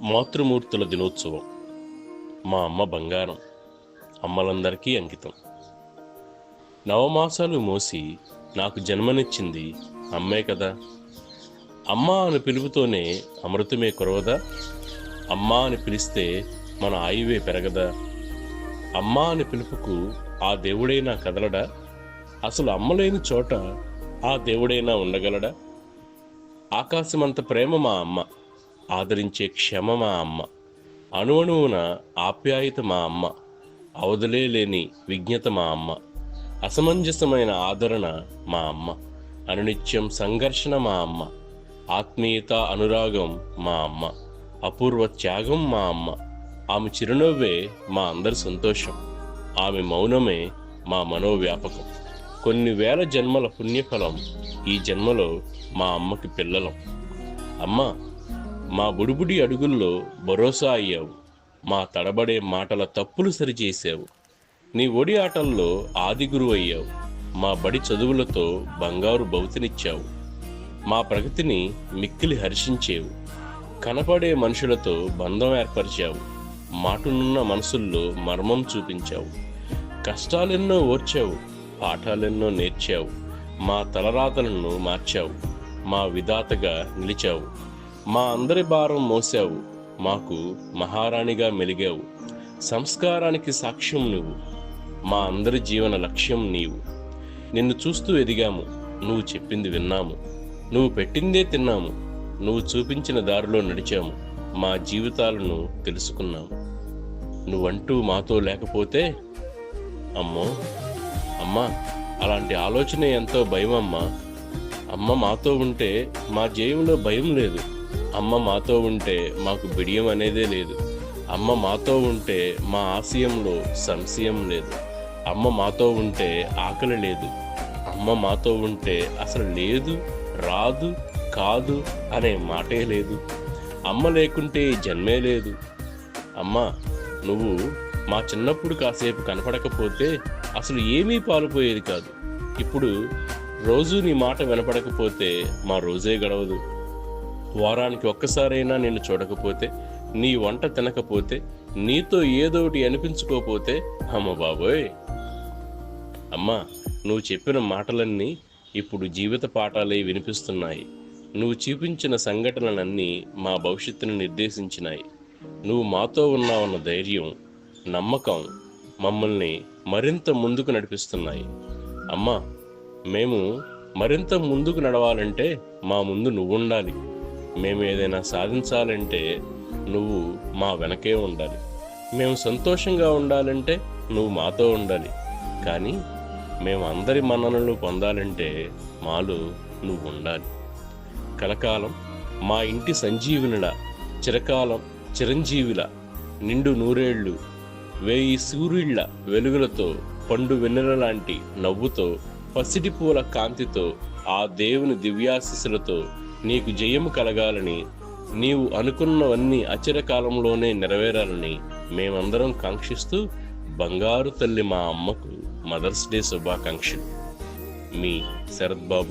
మాతృమూర్తుల దినోత్సవం. మా అమ్మ బంగారం అమ్మలందరికీ అంకితం. నవమాసాలు మోసి నాకు జన్మనిచ్చింది అమ్మే కదా. అమ్మ అని పిలుపుతోనే అమృతమే కురవదా? అమ్మ అని పిలిస్తే మన ఆయువే పెరగదా? అమ్మ అని పిలుపుకు ఆ దేవుడైనా కదలడా? అసలు అమ్మలేని చోట ఆ దేవుడైనా ఉండగలడా? ఆకాశమంత ప్రేమ మా అమ్మ. ఆదరించే క్షమ మా అమ్మ. అణువణువున ఆప్యాయత మా అమ్మ. అవధులే లేని విజ్ఞత మా అమ్మ. అసమంజసమైన ఆదరణ మా అమ్మ. అనునిత్యం సంఘర్షణ మా అమ్మ. ఆత్మీయత అనురాగం మా అమ్మ. అపూర్వ త్యాగం మా అమ్మ. ఆమె చిరునవ్వే మా అందరి సంతోషం. ఆమె మౌనమే మా మనోవ్యాపకం. కొన్ని వేల జన్మల పుణ్యఫలం ఈ జన్మలో మా అమ్మకి పిల్లలం. అమ్మ మా బుడిబుడి అడుగుల్లో భరోసా అయ్యావు. మా తడబడే మాటల తప్పులు సరిచేసావు నీ ఒడి ఆటల్లో ఆదిగురు అయ్యావు. మా బడి చదువులతో బంగారు భౌతినిచ్చావు మా ప్రగతిని మిక్కిలి హర్షించేవు. కనపడే మనుషులతో బంధం ఏర్పరిచావు. మాటునున్న మనసుల్లో మర్మం చూపించావు. కష్టాలెన్నో ఓర్చావు. పాఠాలెన్నో నేర్చావు. మా తలరాతలను మార్చావు. మా విధాతగా నిలిచావు. మా అందరి భారం మోసావు మాకు మహారాణిగా మెలిగావు. సంస్కారానికి సాక్ష్యం నువ్వు మా అందరి జీవన లక్ష్యం నీవు. నిన్ను చూస్తూ ఎదిగాము నువ్వు చెప్పింది విన్నాము. నువ్వు పెట్టిందే తిన్నాము నువ్వు చూపించిన దారిలో నడిచాము మా జీవితాలను తెలుసుకున్నాము. నువ్వంటూ మాతో లేకపోతే అమ్మో అమ్మా అలాంటి ఆలోచన ఎంతో భయం అమ్మా అమ్మ మాతో ఉంటే మా జయంలో భయం లేదు. అమ్మ మాతో ఉంటే మాకు బిడియం అనేదే లేదు. అమ్మ మాతో ఉంటే మా ఆశయంలో సంశయం లేదు. అమ్మ మాతో ఉంటే ఆకలి లేదు. అమ్మ మాతో ఉంటే అసలు లేదు రాదు కాదు అనే మాటే లేదు. అమ్మ లేకుంటే జన్మే లేదు. అమ్మా నువ్వు మా చిన్నప్పుడు కాసేపు కనపడకపోతే అసలు ఏమీ పాలుపోయేది కాదు. ఇప్పుడు రోజు నీ మాట వినపడకపోతే మా రోజే గడవదు. వారానికి ఒక్కసారైనా నిన్ను చూడకపోతే నీ వంట తినకపోతే నీతో ఏదోటి అనిపించుకోకపోతే అమ్మ బాబోయ్! అమ్మా నువ్వు చెప్పిన మాటలన్నీ ఇప్పుడు జీవిత పాఠాలే వినిపిస్తున్నాయి. నువ్వు చూపించిన సంఘటనలన్నీ మా భవిష్యత్తును నిర్దేశించినాయి. నువ్వు మాతో ఉన్నావన్న ధైర్యం నమ్మకం మమ్మల్ని మరింత ముందుకు నడిపిస్తున్నాయి. అమ్మా మేము మరింత ముందుకు నడవాలంటే మా ముందు నువ్వు ఉండాలి మేము ఏదైనా సాధించాలంటే నువ్వు మా వెనకే ఉండాలి. మేము సంతోషంగా ఉండాలంటే నువ్వు మాతో ఉండాలి. కానీ మేము అందరి మన్ననలు పొందాలంటే మాలో నువ్వు ఉండాలి. కలకాలం మా ఇంటి సంజీవునిలా చిరకాలం చిరంజీవిల నిండు నూరేళ్ళు వేయి సూర్యుళ్ళ వెలుగులతో పండు వెన్నెల లాంటి నవ్వుతో పసిడి పూల కాంతితో ఆ దేవుని దివ్యాశిస్సులతో నీకు జయము కలగాలని నీవు అనుకున్నవన్నీ అచిరకాలంలోనే నెరవేరాలని మేమందరం కాంక్షిస్తూ బంగారు తల్లి మా అమ్మకు మదర్స్ డే శుభాకాంక్షలు. మీ శరత్ బాబు